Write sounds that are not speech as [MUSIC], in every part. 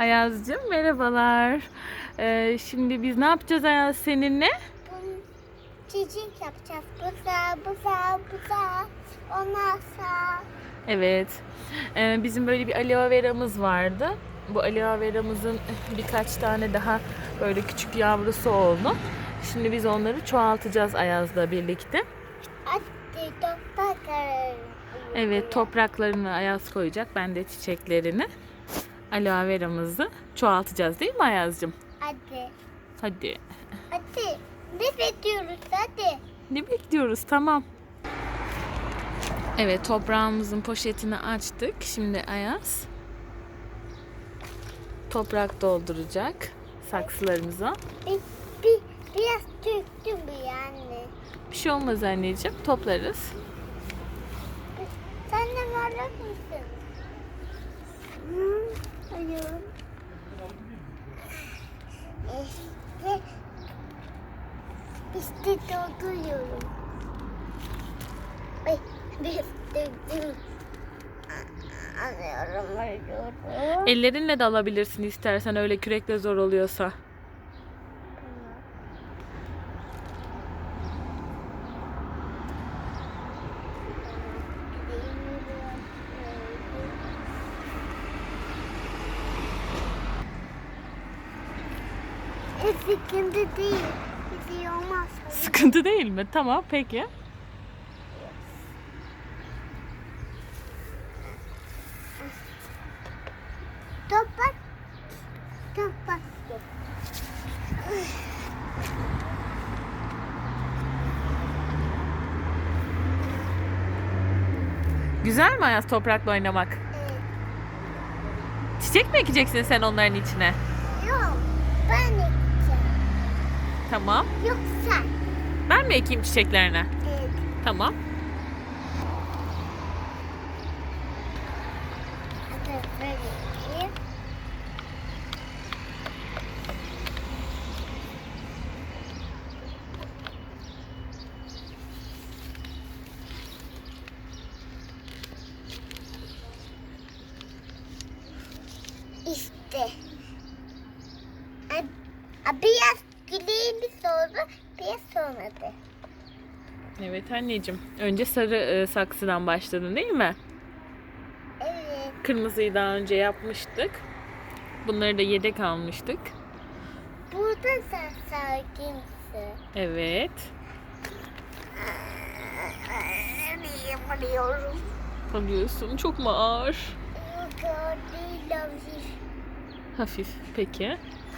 Ayaz'cığım merhabalar. Ee, şimdi biz ne yapacağız Ayaz seninle? Çiçek yapacağız. Buza, buza, buza. Ondan sonra Evet. Ee, bizim böyle bir aloe veramız vardı. Bu aloe veramızın birkaç tane daha böyle küçük yavrusu oldu. Şimdi biz onları çoğaltacağız Ayaz'la birlikte. Evet topraklarını Ayaz koyacak. Ben de çiçeklerini. Aloe veramızı çoğaltacağız değil mi Ayaz'cığım? Hadi. Hadi. Hadi. Ne bekliyoruz hadi. Ne bekliyoruz? Tamam. Evet toprağımızın poşetini açtık. Şimdi Ayaz toprak dolduracak saksılarımıza. Bir, bir, biraz döktüm bu yani. Bir şey olmaz anneciğim. Toplarız. Sen de varlık mısın? İşte dolduruyorum. Ay, alıyorum. Ellerinle de alabilirsin istersen öyle kürekle zor oluyorsa. Sıkıntı değil mi? Tamam peki. Toprak. Toprak. Güzel mi Ayaz toprakla oynamak? Evet. Çiçek mi ekeceksin sen onların içine? Yok. Ben ekeceğim. Tamam. Yok sen. Ben mi ekeyim çiçeklerine? Evet. Tamam. Hadi böyle ekeyim. İşte. A- a- Biraz güleğimi sordu, biraz sormadı. Evet anneciğim. Önce sarı e, saksıdan başladın değil mi? Evet. Kırmızıyı daha önce yapmıştık. Bunları da yedek almıştık. Burada sen sakinsin. Evet. Yapıyorum. Alıyorsun. Çok mu ağır? Yok değil hafif. Hafif. Peki.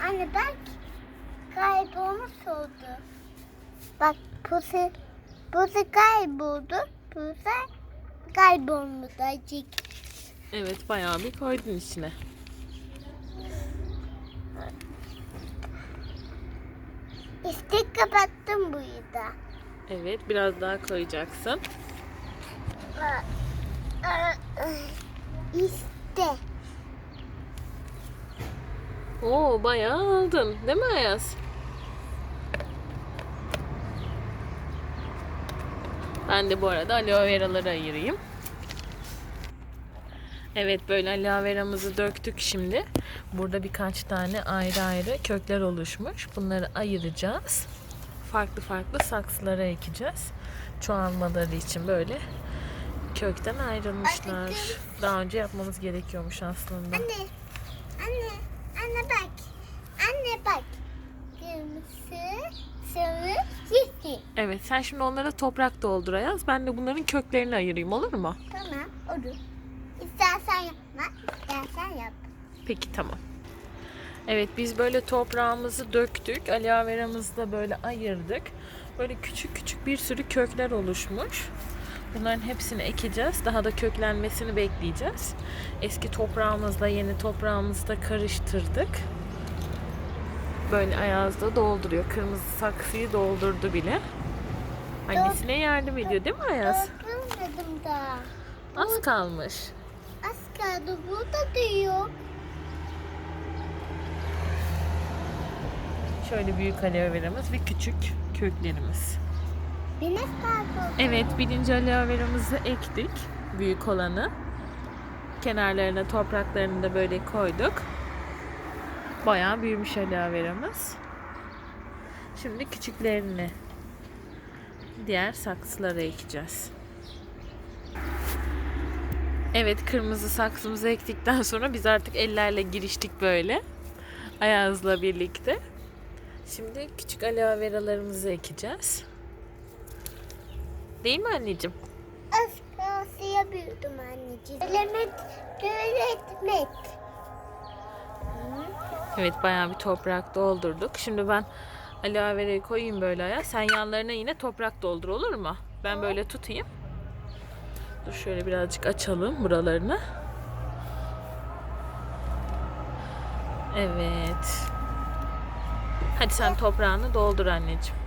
Anne bak kaybolmuş oldu. Bak pusu, pusu kayboldu. Pusu kaybolmuş acık. Evet bayağı bir koydun içine. İşte kapattım bu da. Evet biraz daha koyacaksın. İşte. Oo bayağı aldın. Değil mi Ayaz? Ben de bu arada aloe veraları ayırayım. Evet böyle aloe veramızı döktük şimdi. Burada birkaç tane ayrı ayrı kökler oluşmuş. Bunları ayıracağız. Farklı farklı saksılara ekeceğiz. Çoğalmaları için böyle kökten ayrılmışlar. Daha önce yapmamız gerekiyormuş aslında. Anne. Anne. Anne bak. Anne bak. Kırmızı. Evet sen şimdi onlara toprak doldur Ayaz. Ben de bunların köklerini ayırayım olur mu? Tamam olur. İstersen yapma, istersen yap. Peki tamam. Evet biz böyle toprağımızı döktük. Aloe veramızı da böyle ayırdık. Böyle küçük küçük bir sürü kökler oluşmuş. Bunların hepsini ekeceğiz. Daha da köklenmesini bekleyeceğiz. Eski toprağımızla yeni toprağımızı da karıştırdık. Böyle Ayaz da dolduruyor. Kırmızı saksıyı doldurdu bile. Annesine yardım ediyor değil mi Ayaz? Doldurmadım daha. Az kalmış. Az kaldı burada diyor. Şöyle büyük aloe veramız ve küçük köklerimiz. Benim kaldı. Evet birinci aloe veramızı ektik. Büyük olanı. Kenarlarına topraklarını da böyle koyduk. Bayağı büyümüş aloe veramız. Şimdi küçüklerini diğer saksılara ekeceğiz. Evet kırmızı saksımızı ektikten sonra biz artık ellerle giriştik böyle. Ayaz'la birlikte. Şimdi küçük aloe veralarımızı ekeceğiz. Değil mi anneciğim? Kalsıya büyüdüm anneciğim. Element, öğretmek. Evet bayağı bir toprak doldurduk. Şimdi ben aloe verayı koyayım böyle aya. Sen yanlarına yine toprak doldur olur mu? Ben böyle tutayım. Dur şöyle birazcık açalım buralarını. Evet. Hadi sen toprağını doldur anneciğim.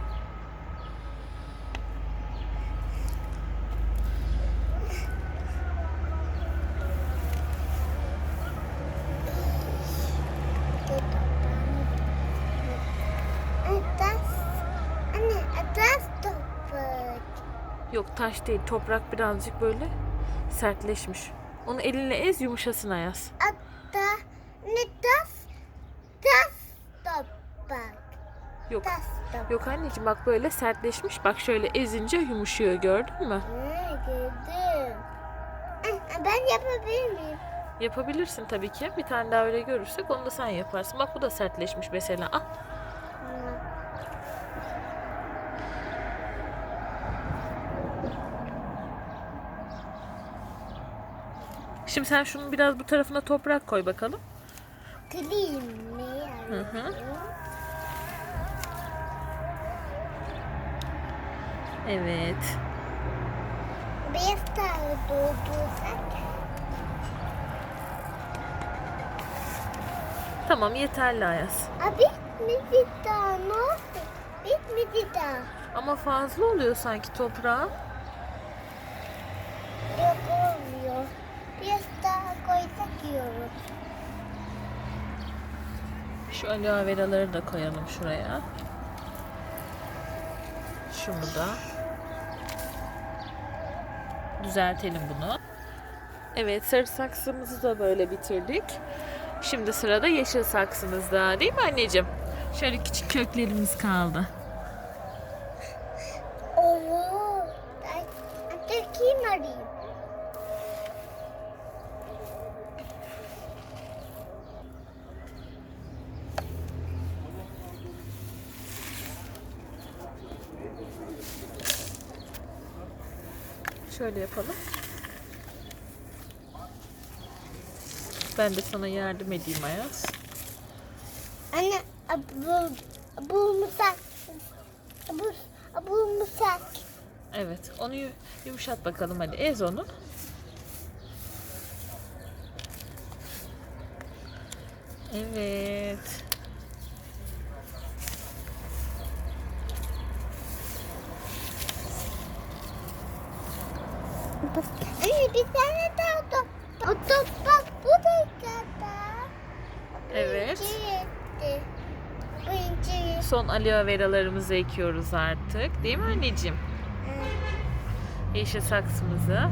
Atas, anne atas toprak. Yok taş değil toprak birazcık böyle sertleşmiş. Onu elinle ez yumuşasın Ayaz. Ata, ne tas, tas toprak. Yok. Tas toprak. Yok anneciğim bak böyle sertleşmiş. Bak şöyle ezince yumuşuyor gördün mü? Gördüm. Ah, Ben yapabilir miyim? Yapabilirsin tabii ki. Bir tane daha öyle görürsek onu da sen yaparsın. Bak bu da sertleşmiş mesela. Ah Tamam. Şimdi sen şunun biraz bu tarafına toprak koy bakalım. Kırayım ne Hı hı. Evet. Beyaz tarla doldursak. Tamam yeterli Ayaz. Abi bitmedi daha ne oldu? Bitmedi daha. Ama fazla oluyor sanki toprağa. Yok olmuyor. Biraz daha koysak iyi olur. Şu aloe veraları da koyalım şuraya. Şunu da. Düzeltelim bunu. Evet sarı saksımızı da böyle bitirdik. Şimdi sırada yeşil saksımızda değil mi anneciğim? Şöyle küçük köklerimiz kaldı. Oo. Ay, Dökeyim arayayım. Şöyle yapalım. Ben de sana yardım edeyim Ayaz. Anne bu bu musak. Bu bu musak. Evet onu yu- yumuşat bakalım hadi ez onu. Evet. Anne bir tane daha top. O toprak bu da kadar. Evet. Son aloe veralarımızı ekiyoruz artık. Değil mi anneciğim? Yeşil saksımızı.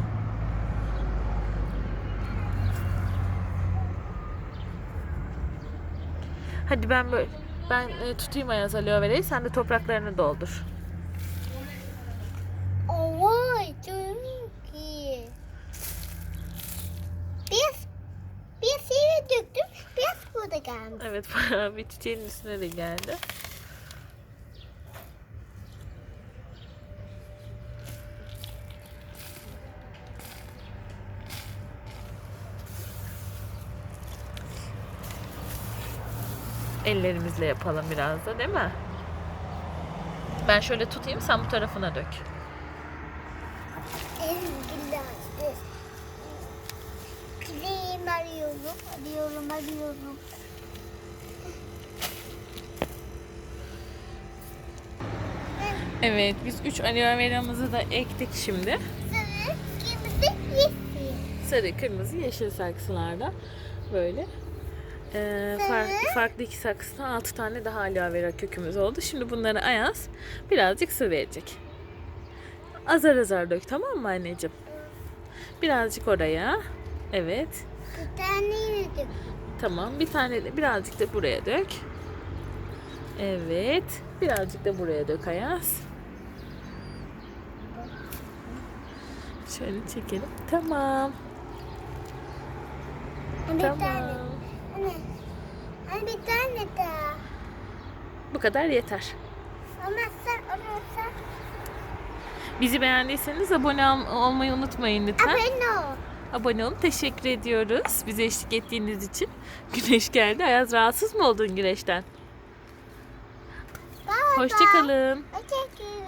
Hadi ben böyle ben e, tutayım Ayaz aloe verayı sen de topraklarını doldur. Oy çok iyi. Biraz biraz yere döktüm. Biraz geldi. Evet [LAUGHS] bayağı bir çiçeğin üstüne de geldi. Ellerimizle yapalım biraz da değil mi? Ben şöyle tutayım sen bu tarafına dök. Elim giladı. Krem arıyorum, arıyorum, arıyorum. Evet biz 3 aloe veramızı da ektik şimdi. Sarı, kırmızı, yeşil. Sarı, kırmızı, yeşil saksılarda böyle. Ee, farklı, farklı iki saksıdan 6 tane daha aloe vera kökümüz oldu. Şimdi bunları Ayaz birazcık su verecek. Azar azar dök tamam mı anneciğim? Birazcık oraya. Evet. Bir tane yine dök. Tamam bir tane de birazcık da buraya dök. Evet. Birazcık da buraya dök Ayaz. Şöyle çekelim. Tamam. Bir Tamam. tane. Anne. Anne bir tane daha. Bu kadar yeter. Olmazsa olmazsa. Bizi beğendiyseniz abone ol- olmayı unutmayın lütfen. Abone ol. Abone olun. Teşekkür ediyoruz. Bize eşlik ettiğiniz için. [LAUGHS] Güneş geldi. Ayaz rahatsız mı oldun güneşten? Hoşçakalın. Hoşçakalın.